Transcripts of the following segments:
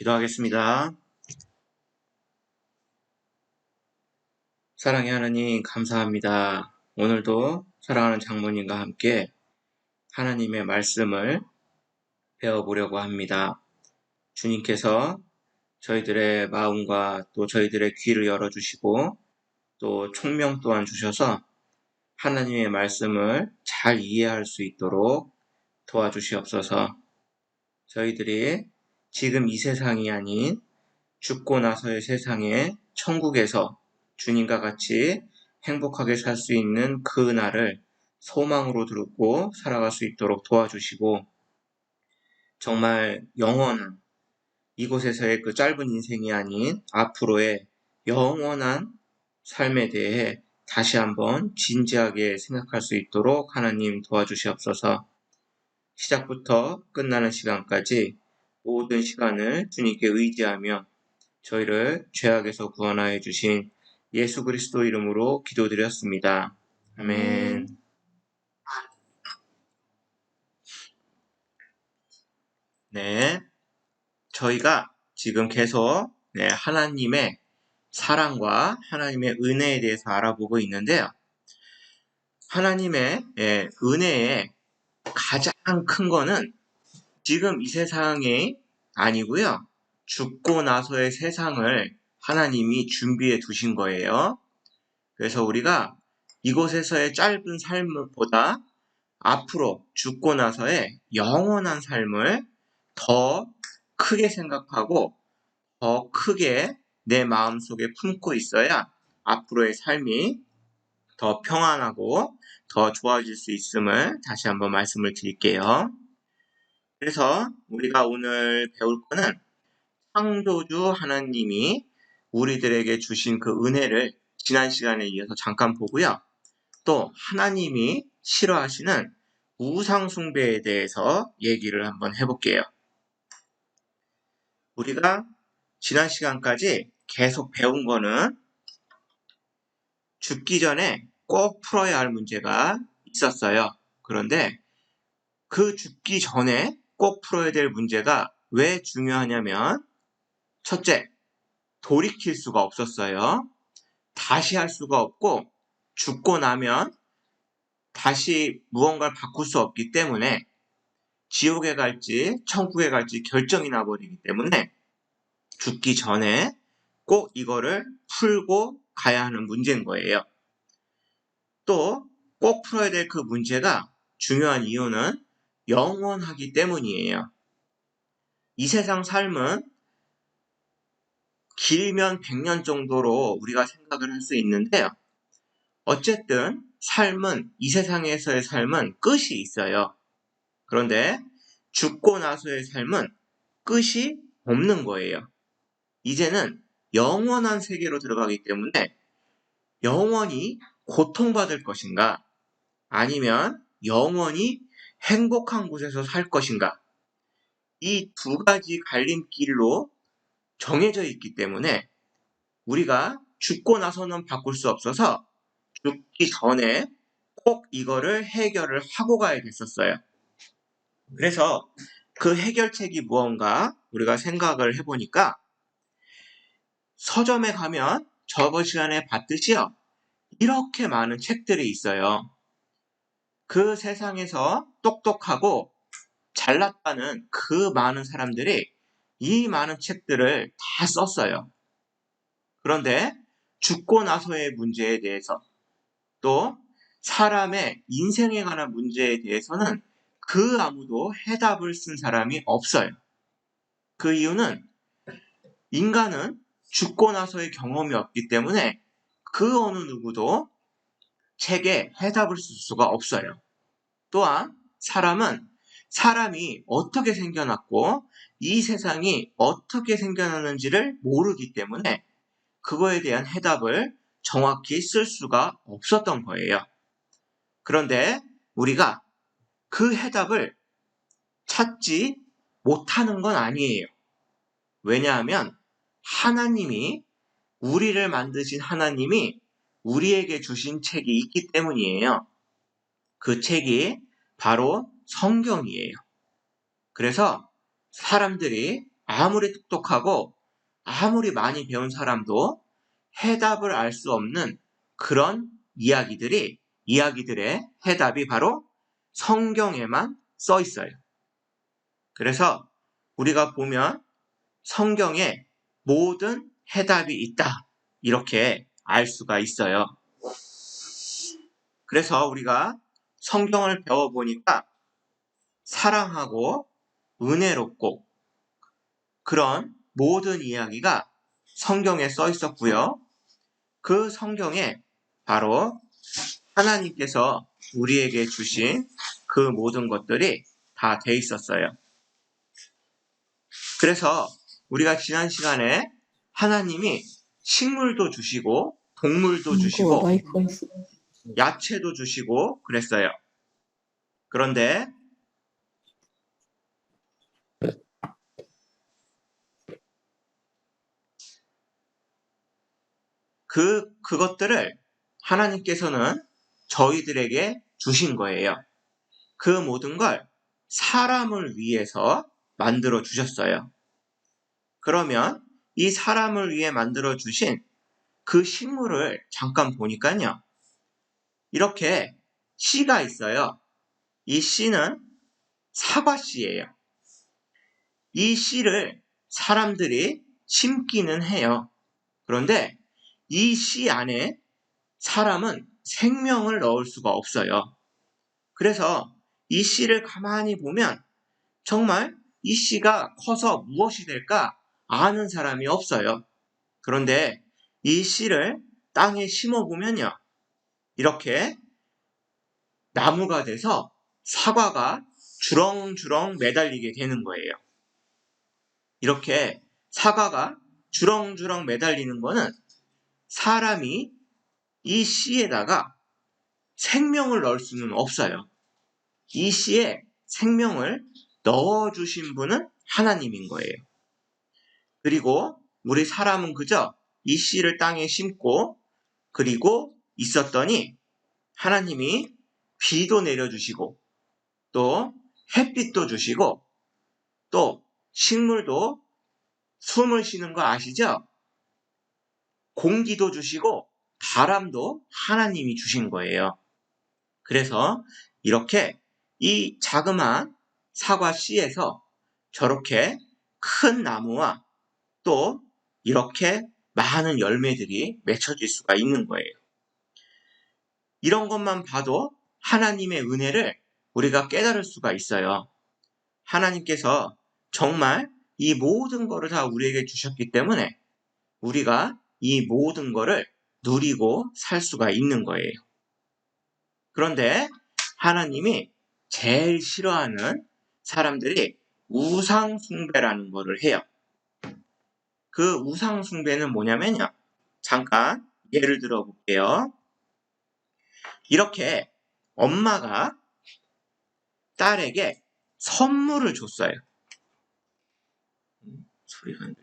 기도하겠습니다. 사랑의 하나님, 감사합니다. 오늘도 사랑하는 장모님과 함께 하나님의 말씀을 배워보려고 합니다. 주님께서 저희들의 마음과 또 저희들의 귀를 열어주시고 또 총명 또한 주셔서 하나님의 말씀을 잘 이해할 수 있도록 도와주시옵소서 저희들이 지금 이 세상이 아닌 죽고 나서의 세상에 천국에서 주님과 같이 행복하게 살 수 있는 그 날을 소망으로 들고 살아갈 수 있도록 도와주시고 정말 영원한 이곳에서의 그 짧은 인생이 아닌 앞으로의 영원한 삶에 대해 다시 한번 진지하게 생각할 수 있도록 하나님 도와주시옵소서. 시작부터 끝나는 시간까지 모든 시간을 주님께 의지하며 저희를 죄악에서 구원하여 주신 예수 그리스도 이름으로 기도드렸습니다. 아멘. 네. 저희가 지금 계속 네, 하나님의 사랑과 하나님의 은혜에 대해서 알아보고 있는데요. 하나님의 예, 은혜의 가장 큰 거는 지금 이 세상이 아니고요. 죽고 나서의 세상을 하나님이 준비해 두신 거예요. 그래서 우리가 이곳에서의 짧은 삶보다 앞으로 죽고 나서의 영원한 삶을 더 크게 생각하고 더 크게 내 마음속에 품고 있어야 앞으로의 삶이 더 평안하고 더 좋아질 수 있음을 다시 한번 말씀을 드릴게요. 그래서 우리가 오늘 배울 거는 창조주 하나님이 우리들에게 주신 그 은혜를 지난 시간에 이어서 잠깐 보고요. 또 하나님이 싫어하시는 우상숭배에 대해서 얘기를 한번 해볼게요. 우리가 지난 시간까지 계속 배운 거는 죽기 전에 꼭 풀어야 할 문제가 있었어요. 그런데 그 죽기 전에 꼭 풀어야 될 문제가 왜 중요하냐면 첫째, 돌이킬 수가 없었어요. 다시 할 수가 없고 죽고 나면 다시 무언가를 바꿀 수 없기 때문에 지옥에 갈지 천국에 갈지 결정이 나버리기 때문에 죽기 전에 꼭 이거를 풀고 가야 하는 문제인 거예요. 또 꼭 풀어야 될 그 문제가 중요한 이유는 영원하기 때문이에요. 이 세상 삶은 길면 100년 정도로 우리가 생각을 할 수 있는데요. 어쨌든 삶은 이 세상에서의 삶은 끝이 있어요. 그런데 죽고 나서의 삶은 끝이 없는 거예요. 이제는 영원한 세계로 들어가기 때문에 영원히 고통받을 것인가 아니면 영원히 행복한 곳에서 살 것인가 이 두 가지 갈림길로 정해져 있기 때문에 우리가 죽고 나서는 바꿀 수 없어서 죽기 전에 꼭 이거를 해결을 하고 가야 됐었어요. 그래서 그 해결책이 무언가 우리가 생각을 해보니까 서점에 가면 저번 시간에 봤듯이요. 이렇게 많은 책들이 있어요. 그 세상에서 똑똑하고 잘났다는 그 많은 사람들이 이 많은 책들을 다 썼어요. 그런데 죽고 나서의 문제에 대해서 또 사람의 인생에 관한 문제에 대해서는 그 아무도 해답을 쓴 사람이 없어요. 그 이유는 인간은 죽고 나서의 경험이 없기 때문에 그 어느 누구도 책에 해답을 쓸 수가 없어요. 또한 사람은 사람이 어떻게 생겨났고 이 세상이 어떻게 생겨났는지를 모르기 때문에 그거에 대한 해답을 정확히 쓸 수가 없었던 거예요. 그런데 우리가 그 해답을 찾지 못하는 건 아니에요. 왜냐하면 하나님이 우리를 만드신 하나님이 우리에게 주신 책이 있기 때문이에요. 그 책이 바로 성경이에요. 그래서 사람들이 아무리 똑똑하고 아무리 많이 배운 사람도 해답을 알 수 없는 그런 이야기들이 이야기들의 해답이 바로 성경에만 써 있어요. 그래서 우리가 보면 성경에 모든 해답이 있다. 이렇게 알 수가 있어요. 그래서 우리가 성경을 배워보니까 사랑하고 은혜롭고 그런 모든 이야기가 성경에 써 있었고요. 그 성경에 바로 하나님께서 우리에게 주신 그 모든 것들이 다 돼 있었어요. 그래서 우리가 지난 시간에 하나님이 식물도 주시고 동물도 주시고 마이크가 있어. 야채도 주시고 그랬어요. 그런데 그 그것들을 하나님께서는 저희들에게 주신 거예요. 그 모든 걸 사람을 위해서 만들어 주셨어요. 그러면 이 사람을 위해 만들어 주신 그 식물을 잠깐 보니까요. 이렇게 씨가 있어요. 이 씨는 사과 씨예요. 이 씨를 사람들이 심기는 해요. 그런데 이 씨 안에 사람은 생명을 넣을 수가 없어요. 그래서 이 씨를 가만히 보면 정말 이 씨가 커서 무엇이 될까 아는 사람이 없어요. 그런데 이 씨를 땅에 심어 보면요. 이렇게 나무가 돼서 사과가 주렁주렁 매달리게 되는 거예요. 이렇게 사과가 주렁주렁 매달리는 거는 사람이 이 씨에다가 생명을 넣을 수는 없어요. 이 씨에 생명을 넣어주신 분은 하나님인 거예요. 그리고 우리 사람은 그저 이 씨를 땅에 심고 그리고 있었더니 하나님이 비도 내려주시고 또 햇빛도 주시고 또 식물도 숨을 쉬는 거 아시죠? 공기도 주시고 바람도 하나님이 주신 거예요. 그래서 이렇게 이 자그마한 사과 씨에서 저렇게 큰 나무와 또 이렇게 많은 열매들이 맺혀질 수가 있는 거예요. 이런 것만 봐도 하나님의 은혜를 우리가 깨달을 수가 있어요. 하나님께서 정말 이 모든 것을 다 우리에게 주셨기 때문에 우리가 이 모든 것을 누리고 살 수가 있는 거예요. 그런데 하나님이 제일 싫어하는 사람들이 우상숭배라는 것을 해요. 그 우상 숭배는 뭐냐면요. 잠깐 예를 들어 볼게요. 이렇게 엄마가 딸에게 선물을 줬어요. 음, 소리가 안.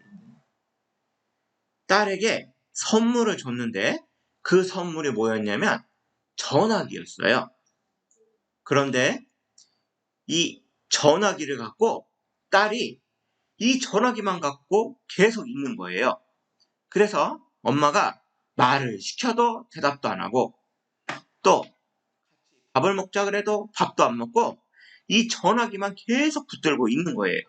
딸에게 선물을 줬는데 그 선물이 뭐였냐면 전화기였어요. 그런데 이 전화기를 갖고 딸이 이 전화기만 갖고 계속 있는 거예요. 그래서 엄마가 말을 시켜도 대답도 안 하고 또 밥을 먹자 그래도 밥도 안 먹고 이 전화기만 계속 붙들고 있는 거예요.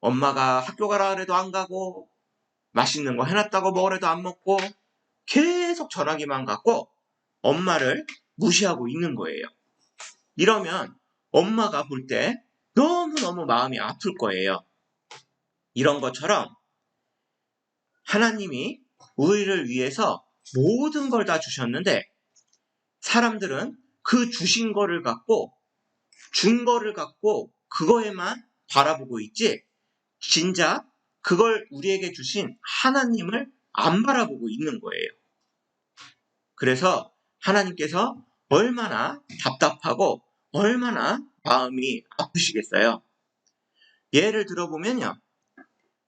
엄마가 학교 가라 그래도 안 가고 맛있는 거 해놨다고 먹으래도 안 먹고 계속 전화기만 갖고 엄마를 무시하고 있는 거예요. 이러면 엄마가 볼 때 너무너무 마음이 아플 거예요. 이런 것처럼 하나님이 우리를 위해서 모든 걸 다 주셨는데 사람들은 그 주신 거를 갖고 준 거를 갖고 그거에만 바라보고 있지 진짜 그걸 우리에게 주신 하나님을 안 바라보고 있는 거예요. 그래서 하나님께서 얼마나 답답하고 얼마나 마음이 아프시겠어요. 예를 들어보면요.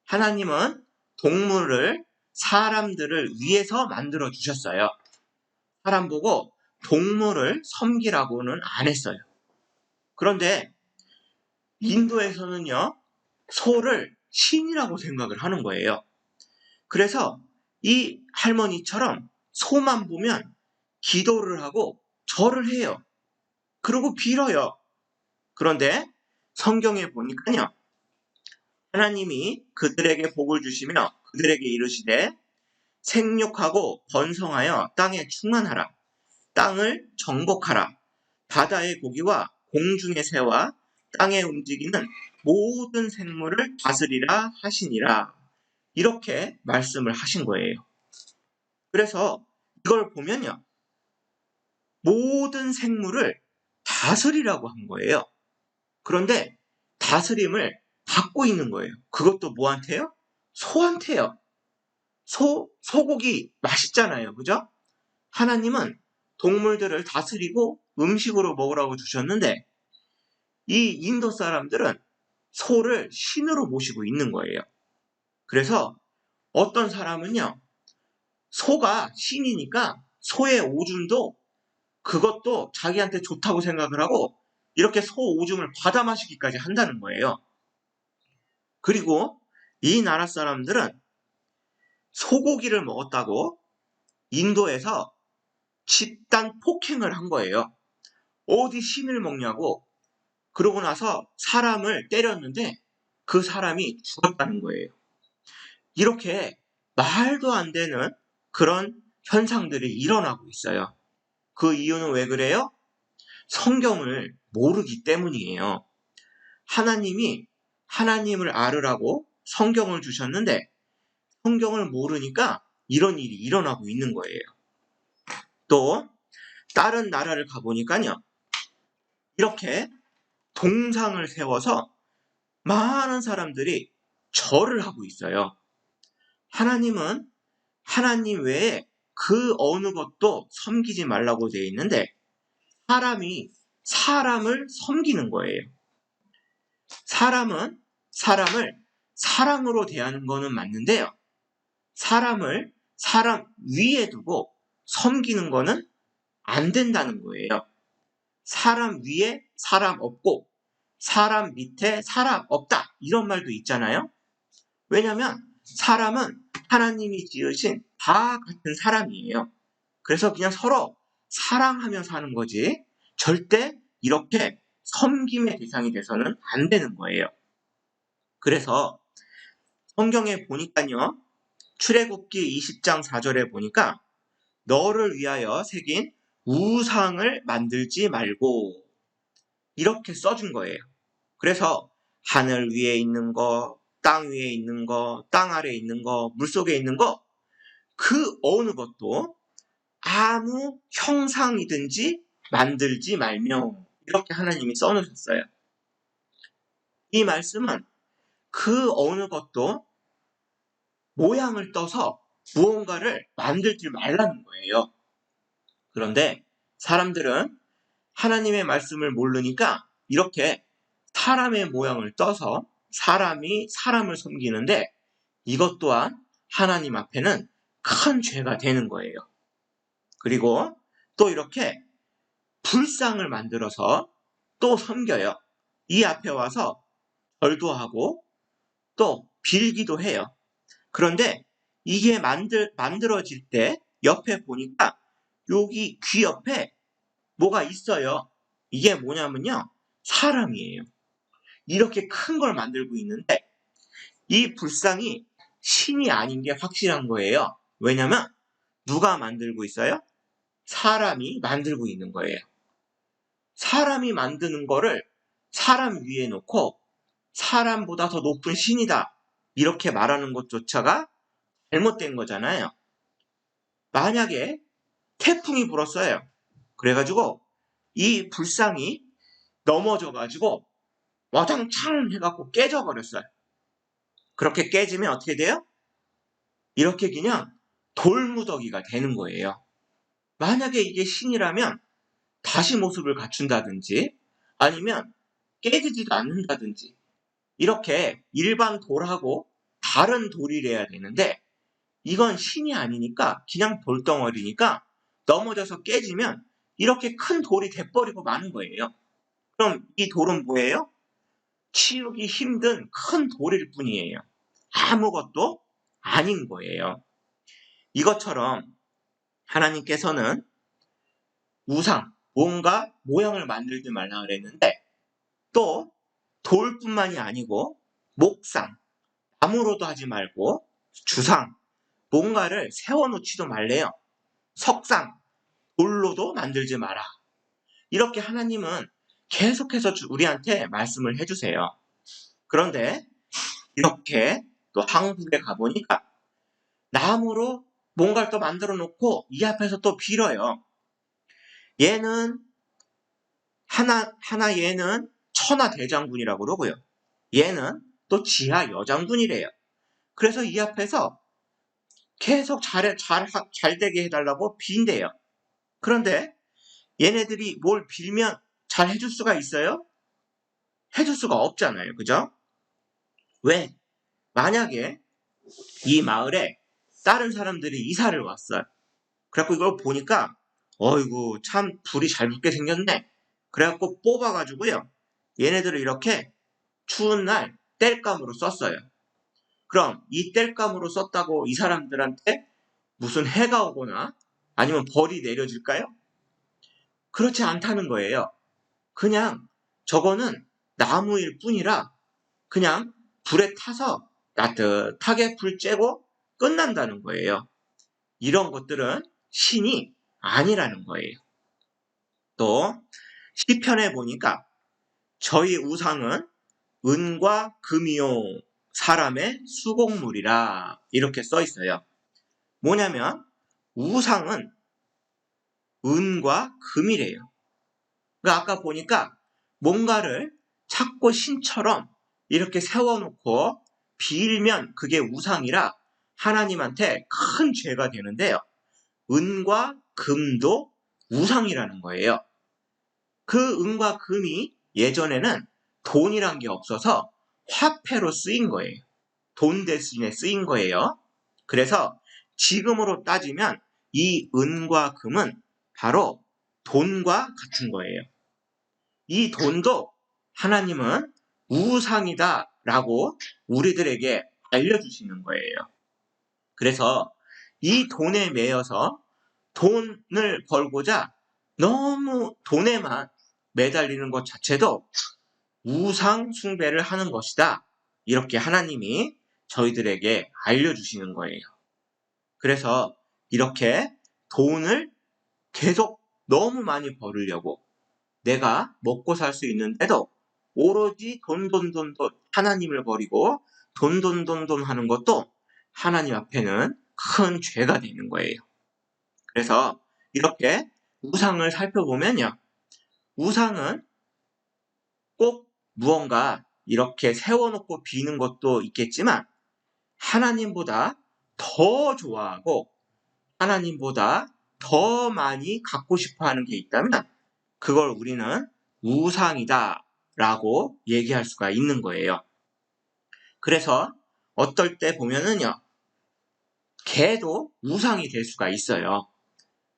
하나님은 동물을 사람들을 위해서 만들어 주셨어요. 사람 보고 동물을 섬기라고는 안 했어요. 그런데 인도에서는요, 소를 신이라고 생각을 하는 거예요. 그래서 이 할머니처럼 소만 보면 기도를 하고 절을 해요. 그리고 빌어요. 그런데 성경에 보니까요. 하나님이 그들에게 복을 주시며 그들에게 이르시되 생육하고 번성하여 땅에 충만하라. 땅을 정복하라. 바다의 고기와 공중의 새와 땅에 움직이는 모든 생물을 다스리라 하시니라. 이렇게 말씀을 하신 거예요. 그래서 이걸 보면요. 모든 생물을 다스리라고 한 거예요. 그런데 다스림을 받고 있는 거예요. 그것도 뭐한테요? 소한테요. 소, 소고기 맛있잖아요. 그죠? 하나님은 동물들을 다스리고 음식으로 먹으라고 주셨는데 이 인도 사람들은 소를 신으로 모시고 있는 거예요. 그래서 어떤 사람은요, 소가 신이니까 소의 오줌도 그것도 자기한테 좋다고 생각을 하고 이렇게 소 오줌을 받아 마시기까지 한다는 거예요. 그리고 이 나라 사람들은 소고기를 먹었다고 인도에서 집단 폭행을 한 거예요. 어디 신을 먹냐고 그러고 나서 사람을 때렸는데 그 사람이 죽었다는 거예요. 이렇게 말도 안 되는 그런 현상들이 일어나고 있어요. 그 이유는 왜 그래요? 성경을 모르기 때문이에요. 하나님이 하나님을 알으라고 성경을 주셨는데 성경을 모르니까 이런 일이 일어나고 있는 거예요. 또 다른 나라를 가보니까요. 이렇게 동상을 세워서 많은 사람들이 절을 하고 있어요. 하나님은 하나님 외에 그 어느 것도 섬기지 말라고 되어 있는데 사람이 사람을 섬기는 거예요. 사람은 사람을 사랑으로 대하는 거는 맞는데요. 사람을 사람 위에 두고 섬기는 거는 안 된다는 거예요. 사람 위에 사람 없고 사람 밑에 사람 없다 이런 말도 있잖아요. 왜냐하면 사람은 하나님이 지으신 다 같은 사람이에요. 그래서 그냥 서로 사랑하며 사는 거지 절대 이렇게 섬김의 대상이 돼서는 안 되는 거예요. 그래서 성경에 보니까요. 출애굽기 20장 4절에 보니까 너를 위하여 새긴 우상을 만들지 말고 이렇게 써준 거예요. 그래서 하늘 위에 있는 거, 땅 위에 있는 거, 땅 아래에 있는 거, 물 속에 있는 거, 그 어느 것도 아무 형상이든지 만들지 말며 이렇게 하나님이 써놓으셨어요. 이 말씀은 그 어느 것도 모양을 떠서 무언가를 만들지 말라는 거예요. 그런데 사람들은 하나님의 말씀을 모르니까 이렇게 사람의 모양을 떠서 사람이 사람을 섬기는데 이것 또한 하나님 앞에는 큰 죄가 되는 거예요. 그리고 또 이렇게 불상을 만들어서 또 섬겨요. 이 앞에 와서 절도 하고 또 빌기도 해요. 그런데 이게 만들, 만들어질 때 옆에 보니까 여기 귀 옆에 뭐가 있어요. 이게 뭐냐면요. 사람이에요. 이렇게 큰 걸 만들고 있는데 이 불상이 신이 아닌 게 확실한 거예요. 왜냐면 누가 만들고 있어요? 사람이 만들고 있는 거예요. 사람이 만드는 거를 사람 위에 놓고 사람보다 더 높은 신이다. 이렇게 말하는 것조차가 잘못된 거잖아요. 만약에 태풍이 불었어요. 그래가지고 이 불상이 넘어져가지고 와장창 해갖고 깨져버렸어요. 그렇게 깨지면 어떻게 돼요? 이렇게 그냥 돌무더기가 되는 거예요. 만약에 이게 신이라면 다시 모습을 갖춘다든지 아니면 깨지지도 않는다든지 이렇게 일반 돌하고 다른 돌이래야 되는데 이건 신이 아니니까 그냥 돌덩어리니까 넘어져서 깨지면 이렇게 큰 돌이 돼버리고 마는 거예요. 그럼 이 돌은 뭐예요? 치우기 힘든 큰 돌일 뿐이에요. 아무것도 아닌 거예요. 이것처럼 하나님께서는 우상, 뭔가 모양을 만들지 말라 그랬는데 또 돌뿐만이 아니고 목상, 나무로도 하지 말고 주상, 뭔가를 세워놓지도 말래요. 석상, 돌로도 만들지 마라. 이렇게 하나님은 계속해서 주- 우리한테 말씀을 해주세요. 그런데 이렇게 또 한국에 가보니까 나무로 뭔가를 또 만들어 놓고 이 앞에서 또 빌어요. 얘는 하나 하나 얘는 천하 대장군이라고 그러고요. 얘는 또 지하 여장군이래요. 그래서 이 앞에서 계속 잘, 잘, 잘 되게 해달라고 빈대요. 그런데 얘네들이 뭘 빌면 잘 해줄 수가 있어요? 해줄 수가 없잖아요. 그죠? 왜? 만약에 이 마을에 다른 사람들이 이사를 왔어요. 그래갖고 이걸 보니까 어이구 참 불이 잘 붙게 생겼네. 그래갖고 뽑아가지고요. 얘네들을 이렇게 추운 날 땔감으로 썼어요. 그럼 이 땔감으로 썼다고 이 사람들한테 무슨 해가 오거나 아니면 벌이 내려질까요? 그렇지 않다는 거예요. 그냥 저거는 나무일 뿐이라 그냥 불에 타서 따뜻하게 불 쬐고 끝난다는 거예요. 이런 것들은 신이 아니라는 거예요. 또 시편에 보니까 저희 우상은 은과 금이요 사람의 수곡물이라 이렇게 써 있어요. 뭐냐면 우상은 은과 금이래요. 그러니까 아까 보니까 뭔가를 찾고 신처럼 이렇게 세워놓고 빌면 그게 우상이라 하나님한테 큰 죄가 되는데요. 은과 금도 우상이라는 거예요. 그 은과 금이 예전에는 돈이란 게 없어서 화폐로 쓰인 거예요. 돈 대신에 쓰인 거예요. 그래서 지금으로 따지면 이 은과 금은 바로 돈과 같은 거예요. 이 돈도 하나님은 우상이다 라고 우리들에게 알려주시는 거예요. 그래서 이 돈에 매여서 돈을 벌고자 너무 돈에만 매달리는 것 자체도 우상 숭배를 하는 것이다. 이렇게 하나님이 저희들에게 알려주시는 거예요. 그래서 이렇게 돈을 계속 너무 많이 벌으려고 내가 먹고 살 수 있는 데도 오로지 돈, 돈, 돈, 돈 하나님을 버리고 돈, 돈, 돈, 돈 하는 것도 하나님 앞에는 큰 죄가 되는 거예요. 그래서 이렇게 우상을 살펴보면요. 우상은 꼭 무언가 이렇게 세워놓고 비는 것도 있겠지만 하나님보다 더 좋아하고 하나님보다 더 많이 갖고 싶어 하는 게 있다면 그걸 우리는 우상이다 라고 얘기할 수가 있는 거예요. 그래서 어떨 때 보면은요, 개도 우상이 될 수가 있어요.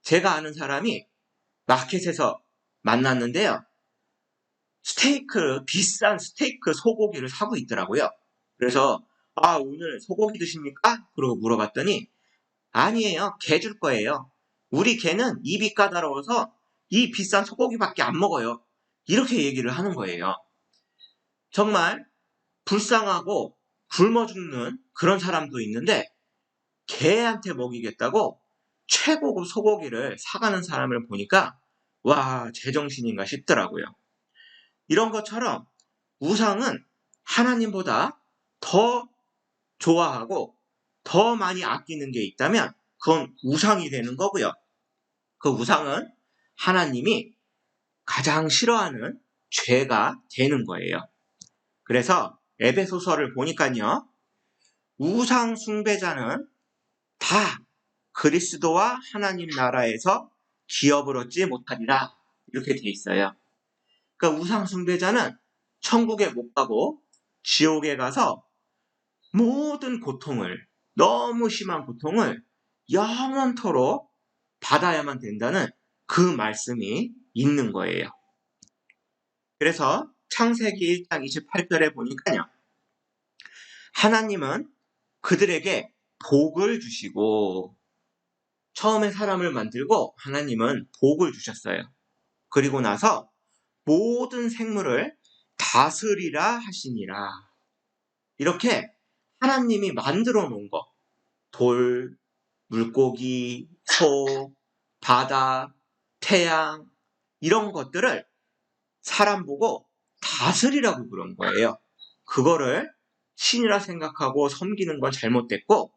제가 아는 사람이 마켓에서 만났는데요. 스테이크, 비싼 스테이크 소고기를 사고 있더라고요. 그래서, 아, 오늘 소고기 드십니까? 그러고 물어봤더니, 아니에요. 개 줄 거예요. 우리 개는 입이 까다로워서 이 비싼 소고기밖에 안 먹어요. 이렇게 얘기를 하는 거예요. 정말 불쌍하고 굶어 죽는 그런 사람도 있는데 개한테 먹이겠다고 최고급 소고기를 사가는 사람을 보니까 와 제정신인가 싶더라고요. 이런 것처럼 우상은 하나님보다 더 좋아하고 더 많이 아끼는 게 있다면 그건 우상이 되는 거고요. 그 우상은 하나님이 가장 싫어하는 죄가 되는 거예요. 그래서 에베소서를 보니까요. 우상 숭배자는 다 그리스도와 하나님 나라에서 기업을 얻지 못하리라 이렇게 돼 있어요. 그러니까 우상 숭배자는 천국에 못 가고 지옥에 가서 모든 고통을 너무 심한 고통을 영원토록 받아야만 된다는 그 말씀이 있는 거예요. 그래서 창세기 1장 28절에 보니까요. 하나님은 그들에게 복을 주시고 처음에 사람을 만들고 하나님은 복을 주셨어요. 그리고 나서 모든 생물을 다스리라 하시니라. 이렇게 하나님이 만들어 놓은 거. 돌, 물고기, 소, 바다, 태양, 이런 것들을 사람 보고 다스리라고 그런 거예요. 그거를 신이라 생각하고 섬기는 건 잘못됐고,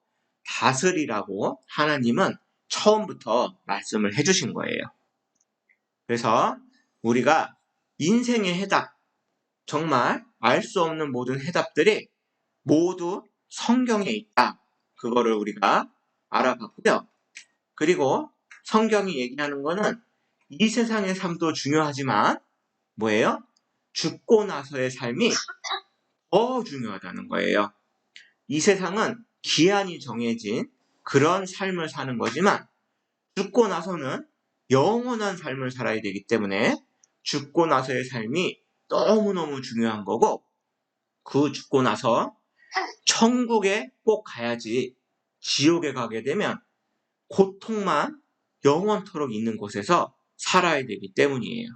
다스리라고 하나님은 처음부터 말씀을 해주신 거예요. 그래서 우리가 인생의 해답, 정말 알 수 없는 모든 해답들이 모두 성경에 있다. 그거를 우리가 알아봤고요. 그리고 성경이 얘기하는 거는 이 세상의 삶도 중요하지만 뭐예요? 죽고 나서의 삶이 더 중요하다는 거예요. 이 세상은 기한이 정해진 그런 삶을 사는 거지만 죽고 나서는 영원한 삶을 살아야 되기 때문에 죽고 나서의 삶이 너무너무 중요한 거고 그 죽고 나서 천국에 꼭 가야지 지옥에 가게 되면 고통만 영원토록 있는 곳에서 살아야 되기 때문이에요.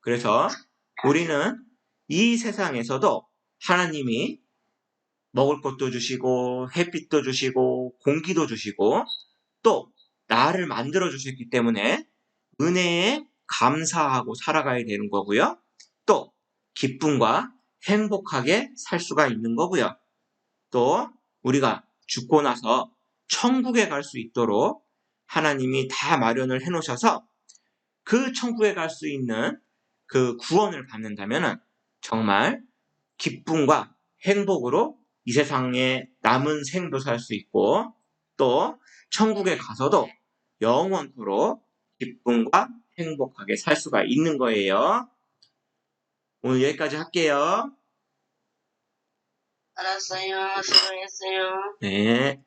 그래서 우리는 이 세상에서도 하나님이 먹을 것도 주시고 햇빛도 주시고 공기도 주시고 또 나를 만들어 주셨기 때문에 은혜에 감사하고 살아가야 되는 거고요. 또 기쁨과 행복하게 살 수가 있는 거고요. 또 우리가 죽고 나서 천국에 갈 수 있도록 하나님이 다 마련을 해 놓으셔서 그 천국에 갈 수 있는 그 구원을 받는다면 정말 기쁨과 행복으로 이 세상에 남은 생도 살 수 있고 또 천국에 가서도 영원토록 기쁨과 행복하게 살 수가 있는 거예요. 오늘 여기까지 할게요. 알았어요. 수고했어요. 네.